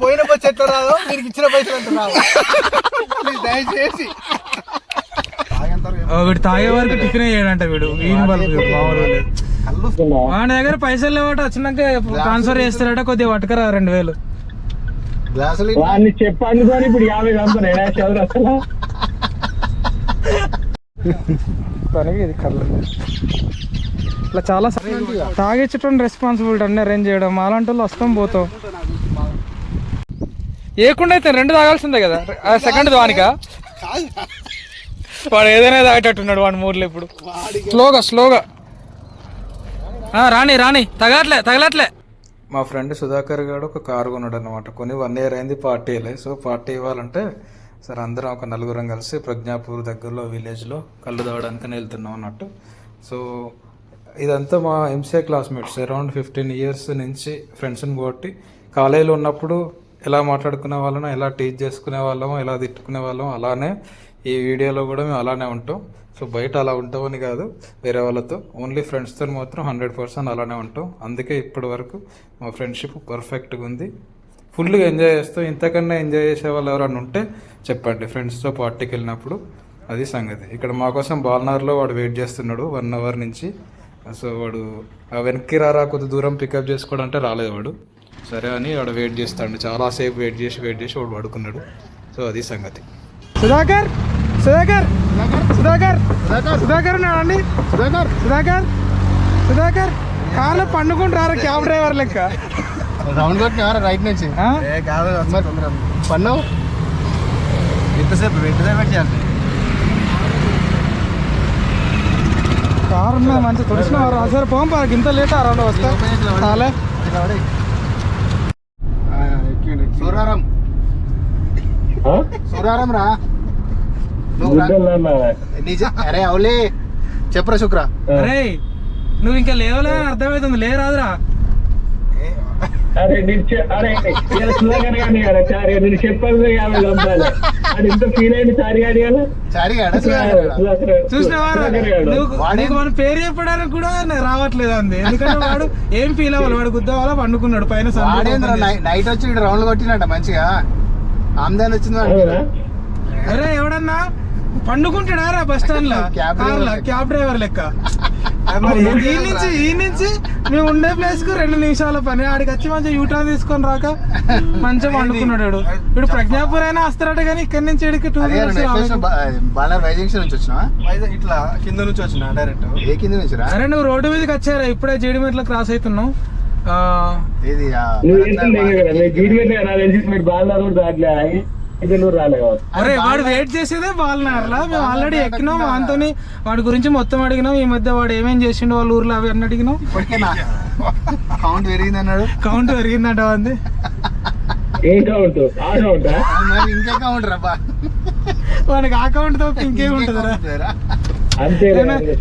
పోయిన పచ్చి ఎట్లా రాదో? దీనికి ఇచ్చిన పైసలు ఎంత ప్లీజ్ దయచేసి. ఒకటి తాగే వరకు టిఫిన్ చేయడంట వీడు. ఈయన బల్బు మామూలు లేదు. వాడి దగ్గర పైసలు లేవట వచ్చినాక ట్రాన్స్ఫర్ చేస్తారట కొద్దిగా పట్టుకరా రెండు వేలు. వాడిని సార్ ఇప్పుడు యాభై చదువు పనికి ఇది కళ్ళు. ఇట్లా చాలా తాగించటం రెస్పాన్సిబిలిటీ అన్ని అరేంజ్ చేయడం. అలాంటి వాళ్ళు వస్తాం పోతాం. ఏకుండా అయితే రెండు తాగాల్సిందే కదా. సెకండ్ దానికా. వాడు ఏదైనా తాగేటట్టున్నాడు వాడి మూర్లు ఇప్పుడు. స్లోగా స్లోగా. రాణి రాణి రాని తగలట్లే తగలట్లే. మా ఫ్రెండ్ సుధాకర్ గారు ఒక కారు కొన్నాడు అనమాట కొని వన్ ఇయర్ అయింది పార్టీ సో పార్టీ ఇవ్వాలంటే సరే అందరం ఒక నలుగురం కలిసి ప్రజ్ఞాపూర్ దగ్గరలో విలేజ్లో కళ్ళు తాగడానికి వెళ్తున్నాం అన్నట్టు. సో ఇదంతా మా MCA classmates around fifteen years నుంచి ఫ్రెండ్స్ని కొట్టి కాలేజీలో ఉన్నప్పుడు ఎలా మాట్లాడుకునే వాళ్ళం ఎలా టీచ్ చేసుకునే వాళ్ళము ఎలా తిట్టుకునే వాళ్ళం అలానే ఈ వీడియోలో కూడా మేము అలానే ఉంటాం. సో బయట అలా ఉంటామని కాదు వేరే వాళ్ళతో. ఓన్లీ ఫ్రెండ్స్తో మాత్రం హండ్రెడ్ పర్సెంట్ అలానే ఉంటాం. అందుకే ఇప్పటి వరకు మా ఫ్రెండ్షిప్ పర్ఫెక్ట్గా ఉంది. ఫుల్గా ఎంజాయ్ చేస్తూ ఇంతకన్నా ఎంజాయ్ చేసే వాళ్ళు ఎవరైనా ఉంటే చెప్పండి. ఫ్రెండ్స్తో పార్టీకి వెళ్ళినప్పుడు అది సంగతి. ఇక్కడ మా కోసం బాల్నార్లో వాడు వెయిట్ చేస్తున్నాడు వన్ అవర్ నుంచి. సో వాడు ఆ వెనక్కి రారా కొద్ది దూరం పికప్ చేసుకోవడం అంటే రాలేదు వాడు. సరే అని వాడు వెయిట్ చేస్తాడు. చాలాసేపు వెయిట్ చేసి వెయిట్ చేసి వాడు పడుకున్నాడు. సో అది సంగతి. సుధాకర్! సుధాకర్! సుధాకర్? సుధాకర్! ఉన్నాడండి సుధాకర్ సుధాకర్? సుధాకర్! కార్లో పండుకుంటారా క్యాబ్ డ్రైవర్ లెక్క. రౌండ్ కొట్టిన రైట్ నుంచి? ఆ? పన్నావు ఎంతసేపు ఎంతసేపు పెట్టాలి కారు ఉన్నది మంచి తుడిసిన వారు. సరే పోం ఇంత లేట్ అరౌండ్ వస్తా. చాలే సూరారం. సూరారం రా. నిజ అరే అవులే. చెప్పరా శుక్ర అరే నువ్వు ఇంకా లేవలే అర్థమవుతుంది లే రాదురా అరే నేను అరే సుధాకర్ కదా చారి నేను చెప్పాను యాభై చంపాలి అది ఇంత ఫీల్ అయింది చారి గారి కదా చారి గాడ సుధాకర్ చూసినవారా సుధాకర్ గాడు. నువ్వు వాడే- నీకు మన పేరు చెప్పడానికి కూడా రావట్లేదు అంది. ఎందుకంటే వాడు ఏం ఫీల్ అవ్వాలి వాడు గుద్దవాళ్ళ పండుకున్నాడు పైన. నైట్ వచ్చి ఇక్కడ రౌండ్ కొట్టినట్ట మంచిగా. ఆమ్దాన్ వచ్చింది అరే ఎవడన్నా? పండుకుంటాడా రా బస్ స్టాండ్లో? క్యాబ్ కార్లో డ్రైవర్ క్యాబ్ డ్రైవర్ లెక్క. ఈ నుంచి ఈ నుంచి మేము ఉండే ప్లేస్కు రెండు నిమిషాల పని. ఆడికి వచ్చి మంచిగా యూటర్న్ తీసుకొని రాక మంచిగా పండుకున్నాడు. ఇప్పుడు ప్రజ్ఞాపూర్ అయినా వస్తారట కానీ ఇక్కడి నుంచి ఇక్కడికి టూ నుంచి వచ్చినా ఇట్లా కింద నుంచి వచ్చిన డైరెక్ట్. ఏ కింద నుంచి అరే నువ్వు రోడ్డు మీదకి వచ్చారా? ఇప్పుడే జేడిమెట్ల క్రాస్ అవుతున్నావు. ఆ, ఇది ఇది నువ్వు అరే వాడు వెయిట్ చేసేదే బాలనార్లా మేము ఆల్రెడీ ఎక్కినాం. వానితోని వాడి గురించి మొత్తం అడిగినాం. ఈ మధ్య వాడు ఏమేం చేసిండు వాళ్ళ ఊర్లో అవి అన్ని అడిగినాం. కౌంట్ పెరిగింది అన్నాడు. కౌంట్ పెరిగిందంట అంది ఏం కౌంట్ ఆ కౌంట్ మరి ఇంకే కౌంట్ రా బా. వానికి అకౌంట్ తప్ప ఇంకేం ఉంటుందిరా?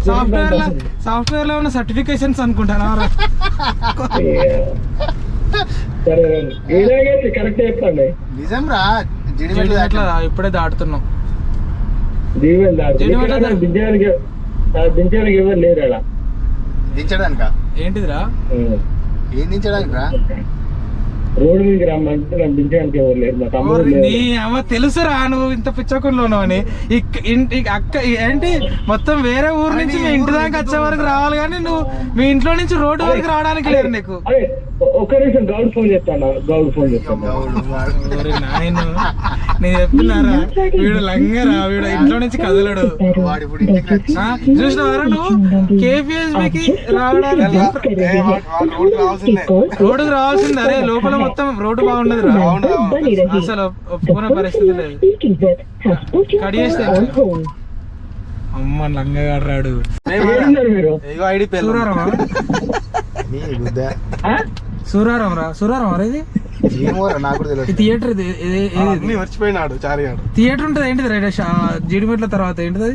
సాఫ్ట్వేర్లో సాఫ్ట్వేర్లో ఉన్న సర్టిఫికేషన్స్ అనుకుంటానా రా? సరే ఏదైతే కరెక్ట్ చెప్పండి. నిజం రా. జిడిమెట్లు ఇప్పుడే దాటుతున్నాం. దించడానికి ఎవరు లేరు దించడానిక? ఏంటిదిరా? ఏం దించడానికి రా రోడ్డు మీదకి రమ్మంటే నన్ను దించడానికి ఎవరు లేరు. మా తమ్ముడు నీ అమ్మ తెలుసురా నువ్వు ఇంత పిచ్చకుండా అని ఇక్- ఇంటి అక్క ఏంటి? మొత్తం వేరే ఊరు నుంచి మీ ఇంటి దాకా వచ్చే వరకు రావాలి కానీ నువ్వు మీ ఇంట్లో నుంచి రోడ్డు వరకు రావడానికి లేరు నీకు. ఒక్క నిమిషం గౌడ్ ఫోన్ చేస్తాను గౌడ్ ఫోన్ చేస్తాను నేను చెప్తున్నారా? వీడు లంగరా వీడు ఇంట్లో నుంచి కదలడు. చూసినవారా నువ్వు? కేపీఎస్బికి రావడానికి రోడ్ రావాల్సిందే. అరే లోపల మొత్తం రోడ్డు బాగుండదు రా అసలు పరిస్థితి లేదు. కడిగేస్తే అమ్మ లంగగాడు రాడు. ఏడున్నారు మీరు? ఇగో ఐడి పేరు సూరారం రా సూరారం రా ఇది. థియేటర్ మర్చిపోయినాడు చారిగాడు. థియేటర్ ఉంటుంది ఏంటిది రైట్ జీడిమెట్ల తర్వాత ఏంటిది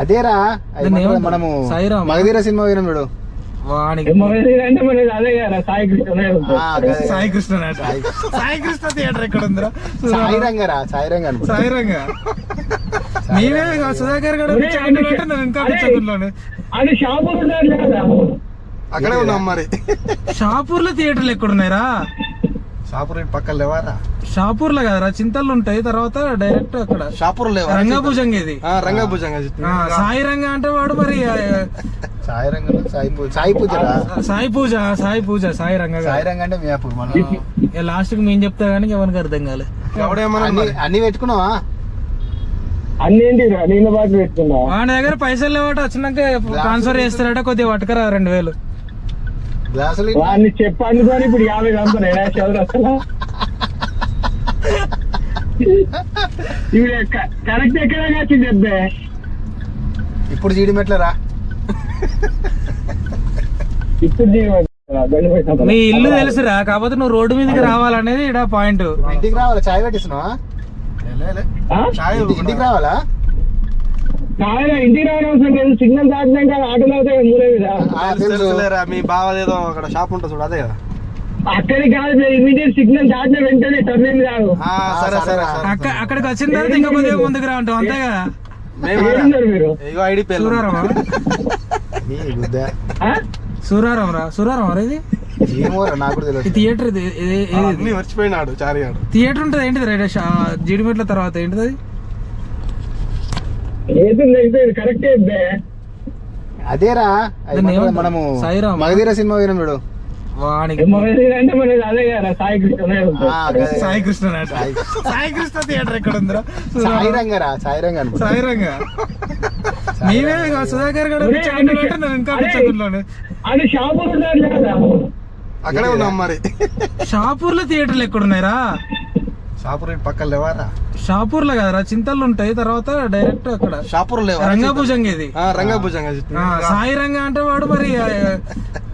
అదేరా మనము-? మగధీర సినిమా పోయినాం చూడు. వానికి కదా సాయి కృష్ణ. సాయి కృష్ణ థియేటర్ ఎక్కడ ఉందిరా? సాయి రంగరా సాయి రంగ అనుకుంటా. సాయిరంగా? నీవే ఇక సుధాకర్ నువ్వు ఇంకా అది షాపు ఉన్నాడు కదా. అక్కడే ఉన్నాం మరి. షాపూర్లో థియేటర్లు ఎక్కడున్నాయిరా? షాపూర్ పక్కన లేవారా? షాపూర్లో కదరా చింతలు ఉంటాయి తర్వాత డైరెక్ట్ అక్కడ. షాపూర్ లేవా? రంగాభుజంగ ఇది. ఆ, రంగభుజంగా సాయి రంగా అంటే వాడు మరి సాయి రంగంలో సాయి పూజ. సాయి పూజరా? సాయి పూజ సాయి పూజ సాయి రంగా సాయి రంగ అంటే మియాపూర్ మనం లాస్ట్కి మేము చెప్తా కానీ ఎవరికి అర్థం కాలే. ఎవడేమన్నా అన్ని అన్ని పెట్టుకున్నావా? అన్ని ఏంటి నీళ్ళ బాటిల్ పెట్టుకున్నా. వాడి దగ్గర పైసలు లేవట వచ్చినాక ట్రాన్స్ఫర్ చేస్తారట కొద్దిగా పట్టుకరా రెండు వేలు. వాడిని చెప్పనుకొని ఇప్పుడు యాభై చంపుతాను చదువు అసలు. ఇవి కరెక్ట్ ఎక్కడ వచ్చింది చెప్పే ఇప్పుడు జీడిమెట్లరా ఇప్పుడు చంపాలి. మీ ఇల్లు తెలుసురా? కాకపోతే నువ్వు రోడ్డు మీదకి రావాలనేది ఇక్కడ పాయింట్. ఇంటికి రావాలా? చాయ్ పెట్టిస్తున్నావా? ఇంటికి రావాలా? ఇంటికి రావడం అవసరం లేదు సిగ్నల్ దాటినాక ఆటోలో అవుతాయి మూడే మీద ఆ, తెలుసు, తెలుసు. తెలుసులేరా మీ బావదేదో అక్కడ షాప్ ఉంటుంది చూడు అదే కదా. అక్కడికి కాదు ఇమీడియట్ సిగ్నల్ దాటిన వెంటనే టర్నింగ్ కాదు ఆ, సరే సరే సరే అక్క అక్కడికి వచ్చిన తర్వాత ఇంకా కొద్దిగా ముందుకు రా అంటావు అంతే కదా? మీరు? ఇగో ఐడి ఆ? సూరారం రా సూరారం రా ఇది? థియేటర్ మర్చిపోయినాడు చారిగాడు. థియేటర్ ఉంటుంది ఏంటిది రైట్ జీడిమెట్ల తర్వాత ఏంటిది అదేరా మనము- సాయిరామా? మగధీర సినిమా పోయినాం చూడు. వానికి సాయి కృష్ణ. సాయి కృష్ణ థియేటర్ ఎక్కడ ఉందిరా సాయి రంగరా సాయి రంగ అనుకుంటా. సాయి రంగా నీవే ఇక సుధాకర్ నేను ఇంకా పిచ్చకుంట్లోనే అది షాపు అక్కడే ఉన్నాం మరి. షాపూర్లో థియేటర్లు ఎక్కడున్నాయిరా? షాపూర్ పక్కన లేవారా? షాపూర్లో కదరా చింతలు ఉంటాయి తర్వాత డైరెక్ట్ అక్కడ. షాపూర్ లేవా? రంగాభుజంగ ఇది. ఆ, రంగభుజంగా ఆ, సాయి రంగా అంటే వాడు మరి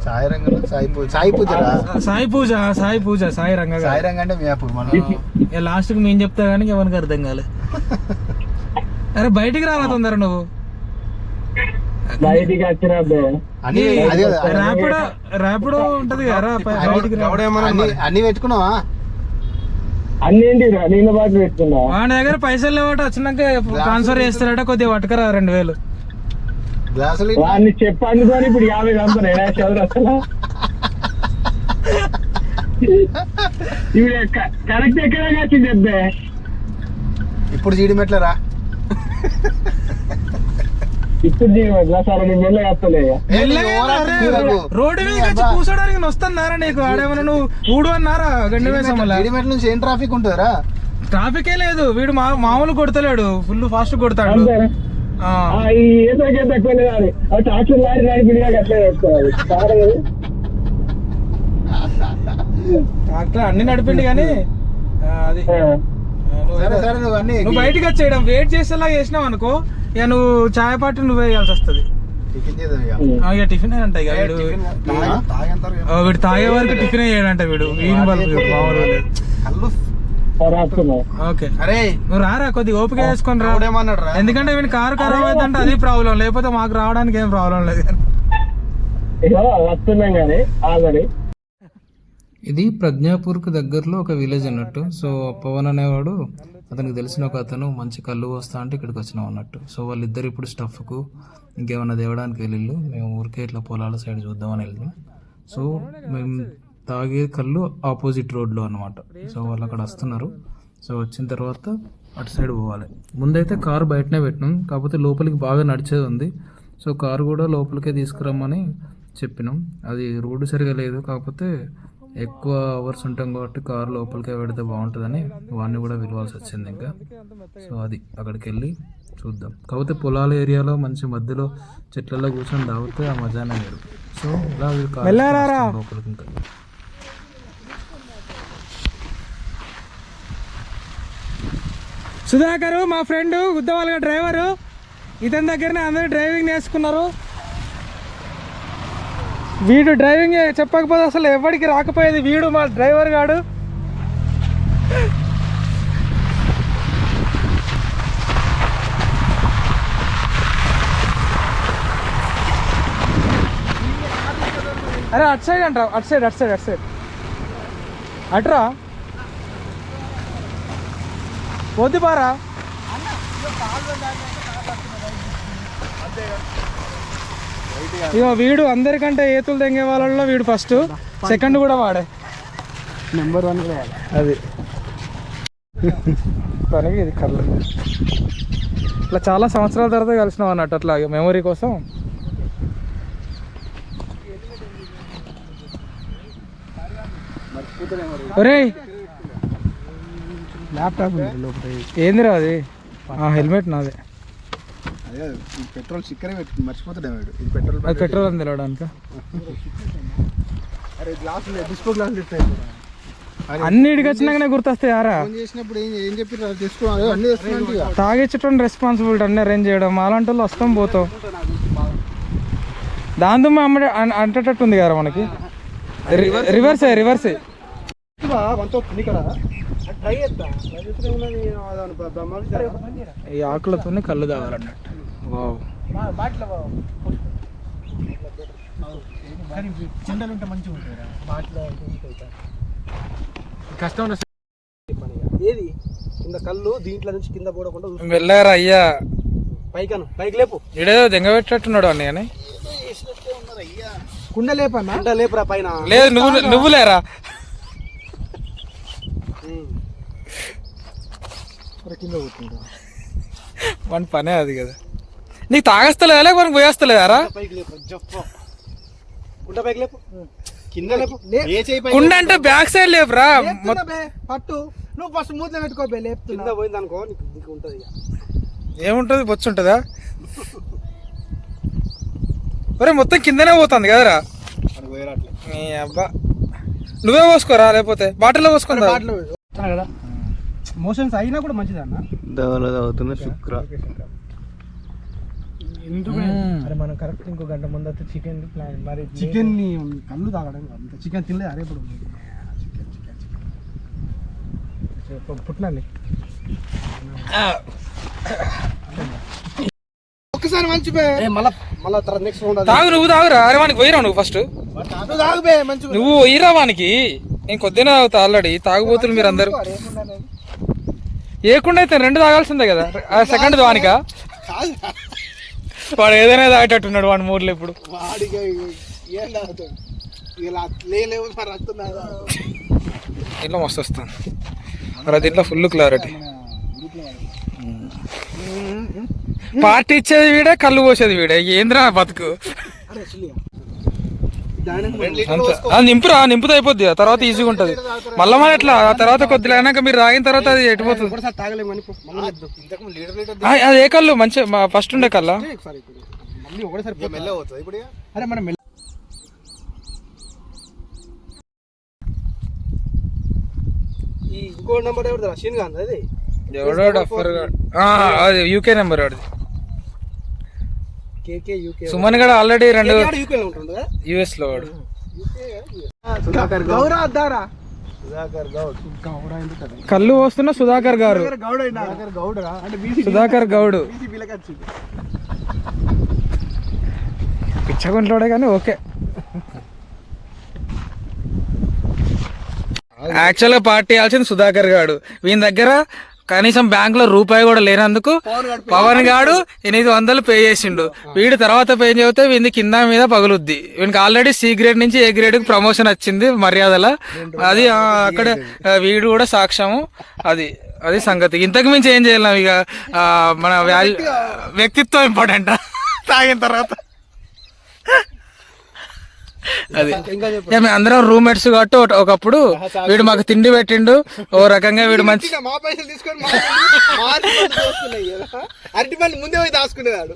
సాయి రంగంలో సాయి పూజ సాయి పూజరా? సాయి పూజ సాయి పూజ సాయి రంగా సాయి రంగ అంటే మియాపూర్ మనం లాస్ట్కి మేము చెప్తా కానీ ఎవరికి అర్థం కాలే. అరే బయటికి రారా తొందర నువ్వు? బయటికి అన్ని ర్యాపిడో ర్యాపిడో ఉంటది కదా అన్ని పెట్టుకున్నావా? నీళ్ళ బాటిల్ పెట్టుకున్నా. వాడి దగ్గర పైసలు లేవట వచ్చినాక ట్రాన్స్ఫర్ చేస్తారట కొద్దిగా పట్టుకరా రెండు వేలు. గ్లాసులు వాడిని చెప్పనుకొని ఇప్పుడు యాభై చంపుతాను చదువు అసలు? ఇవి కరెక్ట్ ఎక్కడ వచ్చింది చెప్పే ఇప్పుడు జీడిమెట్లరా సరే నేను. రోడ్డు మీద వచ్చి. కూర్చోడానికి వస్తున్నారా నీకు? ఆడేమన్నా నువ్వు ఊడు అన్నారా? గండి వేసమ్మల జీడిమెట్ల నుంచి ఏం ట్రాఫిక్ ఉంటుందిరా? ట్రాఫికే లేదు. వీడు మా మామూలు కొడతలేడు. ఫుల్ ఫాస్ట్ కొడతాడు. తక్కువ లేదు లారీ లారీ అట్లే అన్ని నడిపిండి కానీ అది. సరే సరే నువ్వు అన్ని నువ్వు బయటికి వచ్చేయడం. వెయిట్ చేసేలా చేసినావు అనుకో ఇక నువ్వు చాయ్ పాటు నువ్వే వేయాల్సి వస్తుంది. ఇక. టిఫిన్ అంట ఇక వీడు. వీడు తాగే వరకు టిఫిన్ చేయడంట వీడు. Bulb okay. అరే. నువ్వు రారా కొద్దిగా ఓపిక వేసుకొని రా. ఎందుకంటే వీని కారు ఖరాబ్ అవుతుంటే అది ప్రాబ్లం. లేకపోతే మాకు రావడానికి ఏం ప్రాబ్లం లేదు. ఇది ప్రజ్ఞాపూర్కి దగ్గరలో ఒక విలేజ్ అన్నట్టు. సో పవన్ అనేవాడు అతనికి తెలిసిన ఒక అతను మంచి కళ్ళు వస్తా అంటే ఇక్కడికి వచ్చినాం అన్నట్టు. సో వాళ్ళిద్దరు ఇప్పుడు స్టఫ్కు ఇంకేమైనా తేవడానికి వెళ్ళిళ్ళు. మేము ఊరికే ఇట్లా పొలాల సైడ్ చూద్దామని వెళ్ళాం సో మేము తాగే కళ్ళు ఆపోజిట్ రోడ్లో అనమాట సో వాళ్ళు అక్కడ వస్తున్నారు. సో వచ్చిన తర్వాత అటు సైడ్ పోవాలి. ముందైతే కారు బయటనే పెట్టినాం. కాకపోతే లోపలికి బాగా నడిచేది ఉంది. సో కారు కూడా లోపలికే తీసుకురమ్మని చెప్పినాం. అది రోడ్డు సరిగా లేదు. కాకపోతే ఎక్కువ అవర్స్ ఉంటాం కాబట్టి కారు లోపలికే పెడితే బాగుంటుందని వాడిని కూడా పిలవాల్సి వచ్చింది ఇంకా. సో అది అక్కడికి వెళ్ళి చూద్దాం. కాకపోతే పొలాల ఏరియాలో మంచి మధ్యలో చెట్లలో కూర్చొని తాగితే ఆ మజానే వేరు. సో ఇలా లోపలికి ఇంకా. సుధాకర్ మా ఫ్రెండ్ గుద్దవాళ్ళ డ్రైవరు ఇతని దగ్గరనే అందరూ డ్రైవింగ్ నేర్చుకున్నారు. వీడు డ్రైవింగ్ చెప్పకపోతే అసలు ఎవరికి రాకపోయేది? వీడు మా డ్రైవర్ గాడు. అరే అటు సైడ్ అంటారా అటు సైడ్ అటు సైడ్ అటు సైడ్. అట్రా. వద్దు పారా ఇగో వీడు అందరికంటే ఏతులు తెంగే వాళ్ళలో వీడు ఫస్ట్ సెకండ్ కూడా వాడే. నెంబర్ వన్ కూడా అది. పనికి ఇది కళ్ళు ఇట్లా చాలా సంవత్సరాల తర్వాత కలిసినాం అన్నట్టు అట్లా మెమరీ కోసం. ఒరేయ్! ల్యాప్టాప్ ఏందిరా అది? హెల్మెట్ నాదే. అదే పెట్రోల్ స్టిక్కరే పెట్టి మర్చిపోతాడే ఇది పెట్రోల్ అని తెలవడానికి? అరే గ్లాస్ డిస్కో గ్లాస్ అన్నిటికి వచ్చినాకనే గుర్తొస్తాయి చేసినప్పుడు ఏం చెప్పి తాగిచ్చటం రెస్పాన్సిబిలిటీ అన్నీ అరేంజ్ చేయడం అలాంటి వాళ్ళు వస్తాం పోతాం. దాంతో అమ్మ అంటేటట్టు ఉంది కదా మనకి? రివర్సే రివర్సే ఈ ఆకులతోనే కళ్ళు తాగాలన్నట్టు. వావ్ చెండలు ఉంటే మంచిగా ఉంటాయి బాటిలో కష్టం ఏది? కింద కళ్ళు దీంట్లో నుంచి కింద పోడకుండా. వెళ్ళారా అయ్యా? పైకను. పైకి లేపు. ఇడేదో దెంగబెట్టేట్టున్నాడు అన్నీ కానీ కుండ లేపన్నా కుండ లేపురా పైన. లేదు నువ్వు నువ్వు లేరా? కింద కూర్చుంటా మన పనే అది కదా. నీకు తాగస్తలేదా లేకపోతే పోయేస్తలేదారా? కుండ అంటే బ్యాక్ సైడ్ లేపురా. పట్టు. నువ్వు ఫస్ట్ మూతలో పెట్టుకో లేపు కింద పోయింది అనుకో నీకు నీకు ఉంటుంది ఇక. ఏముంటుంది? బొచ్చు ఉంటుందా? ఒరే మొత్తం కిందనే పోతుంది కదరా. నీ అబ్బా. నువ్వే పోసుకోరా లేకపోతే? బాటిల్లో పోసుకుందా కదా. మోషన్స్ అయినా కూడా మంచిది అన్న దవల అవుతున్న శుక్ర. అరే మనం కరెక్ట్ ఇంకో గంట ముందు అయితే చికెన్ ప్లాన్ మరి చికెన్ని కళ్ళు తాగడం అంత చికెన్ తినలేదు అరే ఇప్పుడు. చికెన్ చికెన్ చికెన్ పుట్టినాలి. ఒక్కసారి మంచి మళ్ళా మళ్ళా తర్వాత నెక్స్ట్ రౌండ్ తాగు నువ్వు తాగురా అరే వానికి పోయిరా నువ్వు ఫస్ట్ మంచి నువ్వు పోయిరా వానికి. నేను కొద్దిగా తాగుతా ఆల్రెడీ తాగుబోతులు మీరు అందరు ఏకుండా అయితే రెండు తాగాల్సిందే కదా. సెకండ్ వానికా? వాడు ఏదైనా తాగేటట్టున్నాడు వాడి మూర్లు ఇప్పుడు. వాడికి ఏం తాగుతాడు ఇలా లేలేవు మరి వస్తున్నా ఇంట్లో మస్తు వస్తాను. మరి దీంట్లో ఫుల్ క్లారిటీ పార్టీ ఇచ్చేది వీడే కళ్ళు పోసేది వీడే. ఏంద్రా బతుకు అరే చిల్లి అంతే అది నింపురా నింపుతో అయిపోద్ది. ఆ తర్వాత ఈజీగా ఉంటుంది. మళ్ళీ మరి ఎట్లా? ఆ తర్వాత కొద్దిగా అయినాక మీరు తాగిన తర్వాత అది ఎట్టిపోతుంది అది ఏ కళ్ళు? మంచి ఫస్ట్ ఉండే అరే మనం ఈ ఇంకో నెంబర్ ఎవరిది రషీన్ గాంధీ అది. ఎవడో డఫర్ అది యూకే నెంబర్ వాడిది సుమన్ గడ ఆల్రెడీ రెండు యుఎస్లో వాడు. గౌరా కళ్ళు పోస్తున్న సుధాకర్ గారు. సుధాకర్ గౌడ్ అంటే బీసీ సుధాకర్ గౌడ్. బీసీ పిల్లకొచ్చింది పిచ్చగుంట్లోడే కానీ ఓకే. యాక్చువల్గా పార్టీ ఇవ్వాల్సింది సుధాకర్ గాడు. వీని దగ్గర కనీసం బ్యాంక్లో రూపాయి కూడా లేనందుకు పవన్ గాడు ఎనిమిది వందలు పే చేసిండు. వీడు తర్వాత పే చేస్తే వీని కింద మీద పగులుద్ది. వీనికి ఆల్రెడీ సి గ్రేడ్ నుంచి ఏ గ్రేడ్కి ప్రమోషన్ వచ్చింది మర్యాదల. అది అక్కడ వీడు కూడా సాక్ష్యము. అది అది సంగతి. ఇంతకు మించి ఏం చేయలేం ఇక మన వ్యక్తిత్వం ఇంపార్టెంట్ తాగిన తర్వాత. అది. అందరం రూమ్మేట్స్ కాబట్టి ఒక- ఒకప్పుడు వీడు మాకు తిండి పెట్టిండు ఓ రకంగా వీడు మంచి మా పైసలు తీసుకొని అరటి పండ్లు ముందే పోయి దాచుకునేవాడు.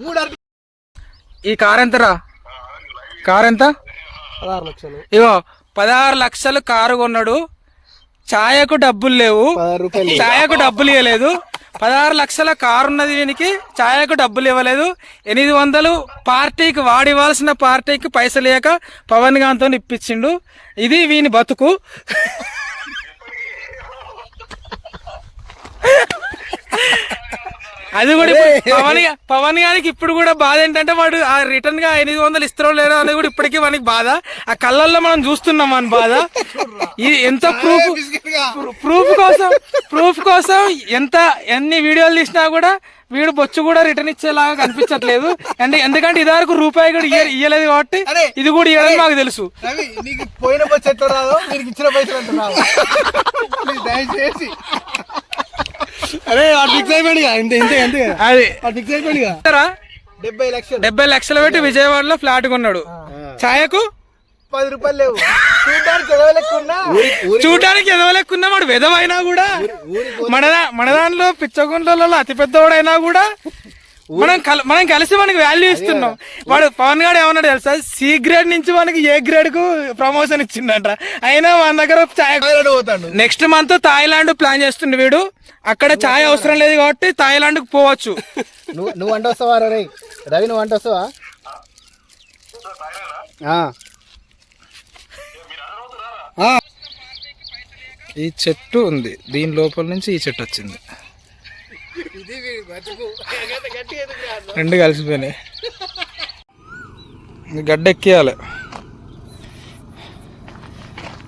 మూడు ఈ కార్ ఎంతరా? కార్ ఎంత? పదహారు లక్షలు. ఇగో పదహారు లక్షలు కారు కొన్నాడు. ఛాయకు డబ్బులు లేవు. ఛాయకు డబ్బులు ఇవ్వలేదు పదహారు లక్షల కారు ఉన్నది వీనికి ఛాయకు డబ్బులు ఇవ్వలేదు. ఎనిమిది వందలు పార్టీకి వాడివ్వాల్సిన పార్టీకి పైసలు లేక పవన్ గాంతో ఇప్పించిండు. ఇది వీని బతుకు. అది కూడా ఇప్పుడు పవన్ గా- పవన్ గారికి ఇప్పుడు కూడా బాధ ఏంటంటే వాడు ఆ రిటర్న్గా ఎనిమిది వందలు ఇస్తారో లేదో అనేది కూడా ఇప్పటికీ మనకి బాధ. ఆ కళ్ళల్లో మనం చూస్తున్నాం అని బాధ. ఇది ఎంత ప్రూఫ్ ప్రూఫ్ కోసం ప్రూఫ్ కోసం ఎంత ఎన్ని వీడియోలు తీసినా కూడా వీడు బొచ్చు కూడా రిటర్న్ ఇచ్చేలాగా కనిపించట్లేదు. అంటే ఎందుకంటే ఇదివరకు రూపాయి కూడా ఇయ్య- ఇయ్యలేదు కాబట్టి ఇది కూడా ఇవ్వడం మాకు తెలుసు. రవి నీకు పోయిన పైసలు ఎట్లా రాదు నీకు ఇచ్చిన పైసలు ఎంత రాదు ప్లీజ్ దయచేసి. అరే ఫిక్స్ అయిపోయాడు ఇంత ఇంత ఎంత అది. ఫిక్స్ అయిపోయాడు? డెబ్బై లక్షలు. డెబ్బై లక్షలు పెట్టి విజయవాడలో ఫ్లాట్ కొన్నాడు. ఛాయకు పది రూపాయలు లేవు. చూడడానికి ఎదవలేకున్నా వాడు వెదవైనా కూడా. మన మన దాంట్లో పిచ్చగుండ్లలో అతి పెద్దవాడైనా కూడా మనం మనం కలిసి మనకి వాల్యూ ఇస్తున్నాం. వాడు పవన్ గారు ఏమన్నాడు తెలుసా? సి గ్రేడ్ నుంచి మనకి ఏ గ్రేడ్కు ప్రమోషన్ ఇచ్చిండంట. అయినా మన దగ్గర నెక్స్ట్ మంత్ థాయిలాండ్ ప్లాన్ చేస్తుండే వీడు. అక్కడ ఛాయ్ అవసరం లేదు కాబట్టి థాయిలాండ్కు పోవచ్చు. నువ్వు నువ్వు వంట వస్తావా రవి రవి నువ్వు వంట వస్తావా ఆ. ఈ చెట్టు ఉంది. దీని లోపల నుంచి ఈ చెట్టు వచ్చింది. రెండు కలిసిపోయినాయి. గడ్డ ఎక్కియాలి.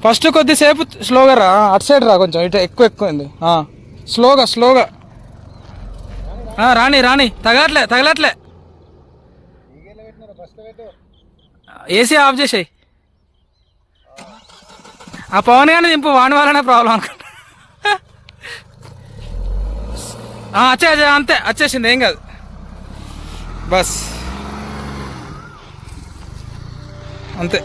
ఫస్ట్ కొద్దిసేపు స్లోగా రా. అటు సైడ్ రా కొంచెం. ఇటు ఎక్కువ ఎక్కువైంది. స్లోగా స్లోగా. రాణి రాణి తగలట్లే తగలట్లే. ఏసీ ఆఫ్ చేసేయి. ఆ పవన్ కానీ దింపు వాడి వల్లనే ప్రాబ్లం అనుకో అచ్చే అచ్చే అంతే వచ్చేసింది ఏం కాదు. బస్. అంతే.